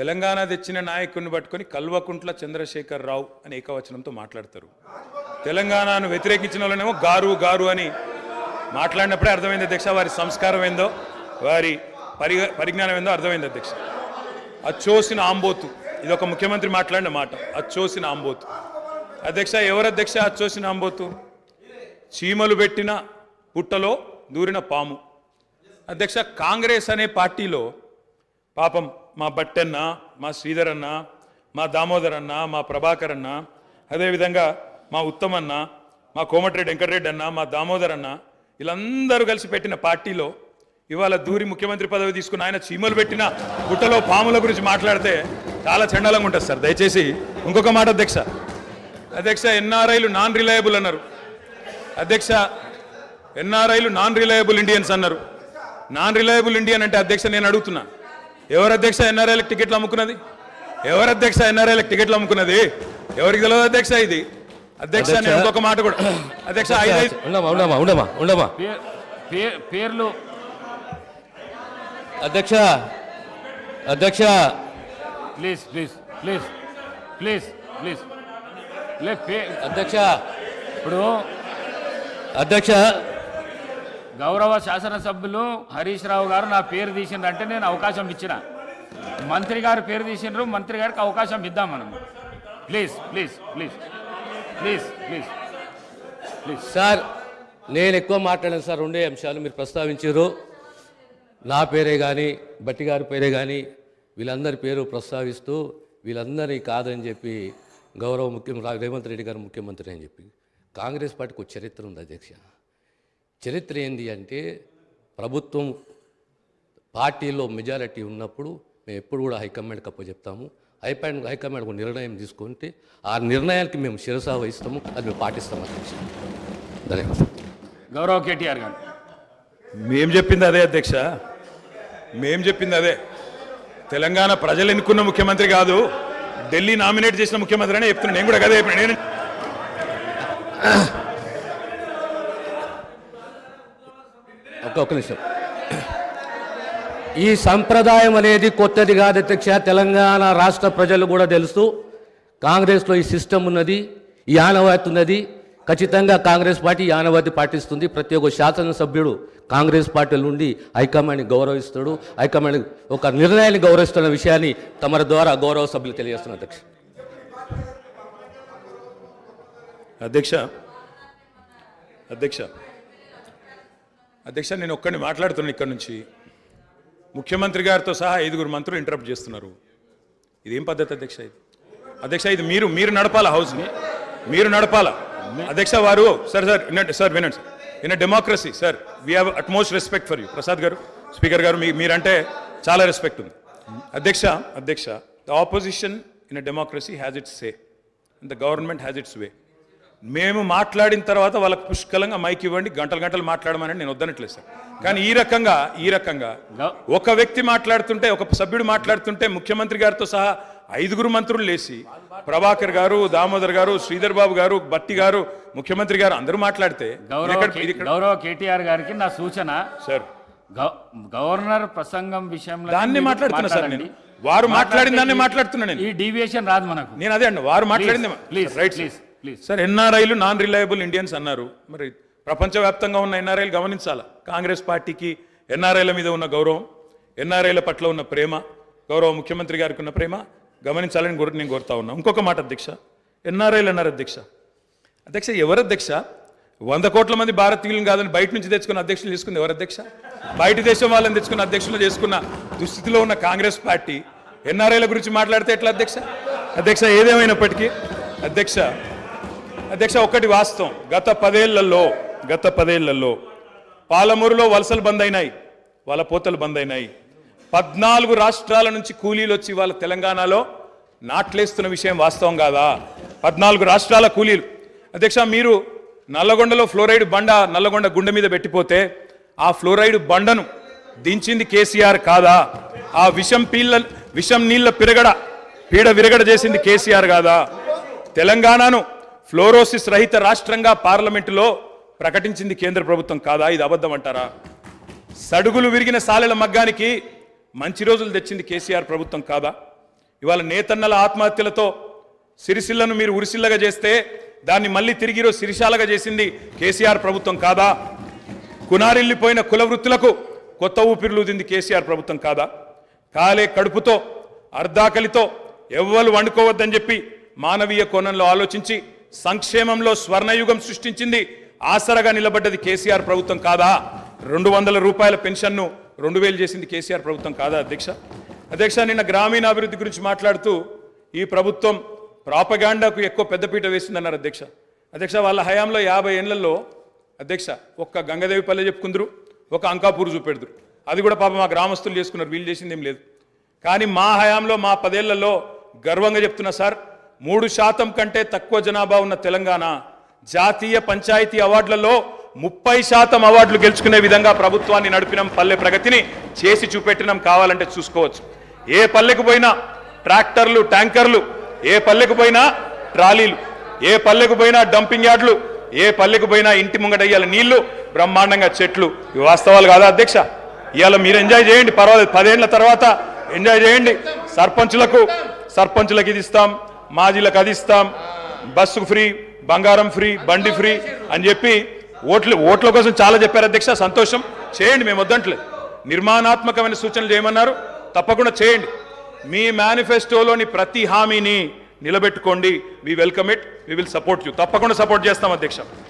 తెలంగాణ తెచ్చిన నాయకుడిని పట్టుకొని కల్వకుంట్ల చంద్రశేఖర్ రావు అని ఏకవచనంతో మాట్లాడతారు. తెలంగాణను వ్యతిరేకించిన వాళ్ళనేమో గారు గారు అని మాట్లాడినప్పుడే అర్థమైంది అధ్యక్ష వారి సంస్కారం ఏందో వారి పరి పరిజ్ఞానం ఏందో అర్థమైంది అధ్యక్ష. అచ్చోసిన ఆంబోతు ఇది ఒక ముఖ్యమంత్రి మాట్లాడిన మాట అచ్చోసిన ఆంబోతు. అధ్యక్ష ఎవరు అధ్యక్ష అచ్చోసిన ఆంబోతు? చీమలు పెట్టిన పుట్టలో దూరిన పాము. అధ్యక్ష కాంగ్రెస్ అనే పార్టీలో పాపం మా బట్టన్న మా శ్రీధర్ అన్న మా దామోదర్ అన్న మా ప్రభాకర్ అన్న అదేవిధంగా మా ఉత్తమన్న మా కోమటిరెడ్డి వెంకటరెడ్డి అన్న మా దామోదర్ అన్న వీళ్ళందరూ కలిసి పెట్టిన పార్టీలో ఇవాళ దూరి ముఖ్యమంత్రి పదవి తీసుకుని ఆయన చీమలు పెట్టిన గుట్టలో పాముల గురించి మాట్లాడితే చాలా చండాలంగా ఉంటుంది సార్. దయచేసి ఇంకొక మాట అధ్యక్ష. అధ్యక్ష ఎన్ఆర్ఐలు నాన్ రిలయబుల్ అన్నారు. అధ్యక్ష ఎన్ఆర్ఐలు నాన్ రిలయబుల్ ఇండియన్స్ అన్నారు. నాన్ రిలయబుల్ ఇండియన్ అంటే అధ్యక్ష నేను అడుగుతున్నా. ఎవరు అధ్యక్ష ఎన్ఆర్ఐలకు టికెట్లు అమ్ముకున్నది? ఎవరు అధ్యక్ష ఎన్ఆర్ఐలకు టికెట్లు అమ్ముకున్నది? ఎవరికి తెలియదు అధ్యక్ష ఇది? అధ్యక్ష ఇంకొక మాట కూడా. అధ్యక్ష ఉండమా ఉండమా ఉండమా పేర్లు. అధ్యక్ష అధ్యక్ష. Please please please please please. అధ్యక్ష. ఇప్పుడు అధ్యక్ష గౌరవ శాసనసభ్యులు హరీష్ రావు గారు నా పేరు తీసిండ్రు అంటే నేను అవకాశం ఇచ్చిన. మంత్రి గారు పేరు తీసిండ్రు మంత్రి గారికి అవకాశం ఇద్దాం మనం. Please please please please please please. Sir నేను ఎక్కువ మాట్లాడాను సార్ రెండే అంశాలు మీరు ప్రస్తావించారు. నా పేరే కానీ బట్టి గారి పేరే కానీ వీళ్ళందరి పేరు ప్రస్తావిస్తూ వీళ్ళందరినీ కాదని చెప్పి గౌరవ ముఖ్యమంత్రి రేవంత్ రెడ్డి గారు ముఖ్యమంత్రి అని చెప్పి కాంగ్రెస్ పార్టీకి చరిత్ర ఉంది అధ్యక్ష. చరిత్ర ఏంది అంటే ప్రభుత్వం పార్టీలో మెజారిటీ ఉన్నప్పుడు మేము ఎప్పుడు కూడా హైకమాండ్కి అప్పచెప్తాము హైకమాండ్ హైకమాండ్ ఒక నిర్ణయం తీసుకుంటే ఆ నిర్ణయానికి మేము శిరసా వహిస్తాము అది మేము పాటిస్తాము అధ్యక్ష ధన్యవాదాలు. గౌరవ కేటీఆర్ గారు. మేం చెప్పింది అదే అధ్యక్ష. మేం చెప్పింది అదే. తెలంగాణ ప్రజలు ఎన్నుకున్న ముఖ్యమంత్రి కాదు ఢిల్లీ నామినేట్ చేసిన ముఖ్యమంత్రి అనే చెప్తున్నాను నేను కూడా కదే చెప్పిన. నేను ఒక్క నిమిషం. ఈ సంప్రదాయం అనేది కొత్తది కాదు. అధ్యక్ష తెలంగాణ రాష్ట్ర ప్రజలు కూడా తెలుసు. కాంగ్రెస్లో ఈ సిస్టమ్ ఉన్నది ఈ ఆనవాతి ఉన్నది. ఖచ్చితంగా కాంగ్రెస్ పార్టీ ఈ ఆనవాతి పాటిస్తుంది. ప్రతి ఒక్క శాసనసభ్యుడు కాంగ్రెస్ పార్టీ నుండి హైకమాండ్ని గౌరవిస్తాడు. హైకమాండ్ ఒక నిర్ణయాన్ని గౌరవిస్తున్న విషయాన్ని తమ ద్వారా గౌరవ సభ్యులు తెలియజేస్తున్నారు అధ్యక్ష. అధ్యక్ష అధ్యక్ష అధ్యక్ష నేను ఒక్కడిని మాట్లాడుతున్నాను ఇక్కడ నుంచి. ముఖ్యమంత్రి గారితో సహా ఐదుగురు మంత్రులు ఇంటరప్ట్ చేస్తున్నారు. ఇదేం పద్ధతి అధ్యక్ష ఇది? అధ్యక్ష ఇది మీరు మీరు నడపాలా హౌస్ని మీరు నడపాలా? అధ్యక్ష వారు సార్ సార్ సార్ వినండి sir. In democracy sir we have utmost respect for you Prasad గారు స్పీకర్ గారు మీ మీరంటే చాలా రెస్పెక్ట్ ఉంది. అధ్యక్ష అధ్యక్ష the opposition in a democracy has its say the government has its way మేము మాట్లాడిన తర్వాత వాళ్ళకి పుష్కలంగా మైక్ ఇవ్వండి గంటలు గంటలు మాట్లాడమని నేను వద్దనట్లేదు సార్ కానీ ఈ రకంగా ఈ రకంగా ఒక వ్యక్తి మాట్లాడుతుంటే ఒక సభ్యుడు మాట్లాడుతుంటే ముఖ్యమంత్రి గారితో సహా ఐదుగురు మంత్రులు లేచి ప్రభాకర్ గారు దామోదర్ గారు శ్రీధర్ బాబు గారు బట్టి గారు ముఖ్యమంత్రి గారు అందరూ మాట్లాడితే గౌరవ కేటీఆర్ గారికి నా సూచన సార్ గవ- గవర్నర్ ప్రసంగం విషయంలో దాన్ని మాట్లాడుతున్నా సార్. నేను. వారు మాట్లాడిన దాన్ని ఈ- మాట్లాడుతున్నా నేను. ఈ డీవియేషన్ రాదు మనకు నేను అదే అండి వారు మాట్లాడింది please right please please sir ఎన్ఆర్ఐలు నాన్ రిలయబుల్ ఇండియన్స్ అన్నారు. మరి ప్రపంచవ్యాప్తంగా ఉన్న ఎన్ఆర్ఐలు గమనించాలా? కాంగ్రెస్ పార్టీకి ఎన్ఆర్ఐల మీద ఉన్న గౌరవం ఎన్ఆర్ఐల పట్ల ఉన్న ప్రేమ గౌరవ ముఖ్యమంత్రి గారికి ఉన్న ప్రేమ గమనించాలని కోరు నేను కోరుతా ఉన్నా. ఇంకొక మాట అధ్యక్ష. ఎన్ఆర్ఐలు అన్నారు అధ్యక్ష. అధ్యక్ష ఎవరు అధ్యక్ష? వంద కోట్ల మంది భారతీయులను కాదని బయట నుంచి తెచ్చుకున్న అధ్యక్షులు తీసుకుంది ఎవరు అధ్యక్ష? బయట దేశం వాళ్ళని తెచ్చుకున్న అధ్యక్షులు చేసుకున్న దుస్థితిలో ఉన్న కాంగ్రెస్ పార్టీ ఎన్ఆర్ఐల గురించి మాట్లాడితే ఎట్లా అధ్యక్ష? అధ్యక్ష ఏదేమైనప్పటికీ అధ్యక్ష అధ్యక్ష ఒక్కటి వాస్తవం. గత పదేళ్ళలో గత పదేళ్ళలో పాలమూరులో వలసలు బంద్ అయినాయి వాళ్ళ పోతలు బంద్ అయినాయి. పద్నాలుగు రాష్ట్రాల నుంచి కూలీలు వచ్చి వాళ్ళ తెలంగాణలో నాట్లేస్తున్న విషయం వాస్తవం కాదా? పద్నాలుగు రాష్ట్రాల కూలీలు. అధ్యక్ష మీరు నల్లగొండలో ఫ్లోరైడ్ బండ నల్లగొండ గుండె మీద పెట్టిపోతే ఆ ఫ్లోరైడ్ బండను దించింది కేసీఆర్ కాదా? ఆ విషం పీళ్ళ విషం నీళ్ళ పిరగడ పీడ విరగడ చేసింది కేసీఆర్ కాదా? తెలంగాణను ఫ్లోరోసిస్ రహిత రాష్ట్రంగా పార్లమెంటులో ప్రకటించింది కేంద్ర ప్రభుత్వం కాదా? ఇది అబద్ధం అంటారా? సడుగులు విరిగిన సాలెల మగ్గానికి మంచి రోజులు తెచ్చింది కేసీఆర్ ప్రభుత్వం కాదా? ఇవాళ నేతన్నల ఆత్మహత్యలతో సిరిసిల్లను మీరు ఉరిసిల్లగా చేస్తే దాన్ని మళ్ళీ తిరిగి సిరిశాలగా చేసింది కేసీఆర్ ప్రభుత్వం కాదా? కునారిల్లిపోయిన కుల వృత్తులకు కొత్త ఊపిరిలుదింది కేసీఆర్ ప్రభుత్వం కాదా? కాలే కడుపుతో అర్ధాకలితో ఎవ్వరు వండుకోవద్దని చెప్పి మానవీయ కోణంలో ఆలోచించి సంక్షేమంలో స్వర్ణయుగం సృష్టించింది. ఆసరగా నిలబడ్డది కేసీఆర్ ప్రభుత్వం కాదా? రెండు వందల రూపాయల పెన్షన్ను రెండు వేలు చేసింది కేసీఆర్ ప్రభుత్వం కాదా అధ్యక్ష? అధ్యక్ష నిన్న గ్రామీణాభివృద్ధి గురించి మాట్లాడుతూ ఈ ప్రభుత్వం ప్రాపగాండాకు ఎక్కువ పెద్దపీట వేసిందన్నారు అధ్యక్ష. అధ్యక్ష వాళ్ళ హయాంలో యాభై ఏళ్ళలో అధ్యక్ష ఒక్క గంగదేవిపల్లె చెప్పుకుందరు ఒక అంకాపూర్ చూపెడుదురు. అది కూడా పాపం మా గ్రామస్తులు చేసుకున్నారు వీళ్ళు చేసింది ఏం లేదు. కానీ మా హయాంలో మా పదేళ్ళలో గర్వంగా చెప్తున్నా సార్ మూడు శాతం కంటే తక్కువ జనాభా ఉన్న తెలంగాణ జాతీయ పంచాయతీ అవార్డులలో ముప్పై శాతం అవార్డులు గెలుచుకునే విధంగా ప్రభుత్వాన్ని నడిపినం పల్లె ప్రగతిని చేసి చూపెట్టినం కావాలంటే చూసుకోవచ్చు. ఏ పల్లెకు పోయినా ట్రాక్టర్లు ట్యాంకర్లు ఏ పల్లెకు పోయినా ట్రాలీలు ఏ పల్లెకు పోయినా డంపింగ్ యార్డ్లు ఏ పల్లెకు పోయినా ఇంటి ముంగట ఇయ్యాల నీళ్ళు బ్రహ్మాండంగా చెట్లు. ఇవి వాస్తవాలు కాదా అధ్యక్ష? ఇవాళ మీరు ఎంజాయ్ చేయండి పర్వాలేదు. పదేళ్ళ తర్వాత ఎంజాయ్ చేయండి. సర్పంచులకు సర్పంచులకు ఇది ఇస్తాం. మాజీలకు అది ఇస్తాం. బస్సు ఫ్రీ బంగారం ఫ్రీ బండి ఫ్రీ అని చెప్పి ఓట్లు ఓట్ల కోసం చాలా చెప్పారు అధ్యక్ష. సంతోషం. చేయండి మేము వద్దంట్లేదు నిర్మాణాత్మకమైన సూచనలు చేయమన్నారు. తప్పకుండా చేయండి. మీ మేనిఫెస్టోలోని ప్రతి హామీని నిలబెట్టుకోండి. We welcome it we will support you తప్పకుండా సపోర్ట్ చేస్తాం అధ్యక్ష.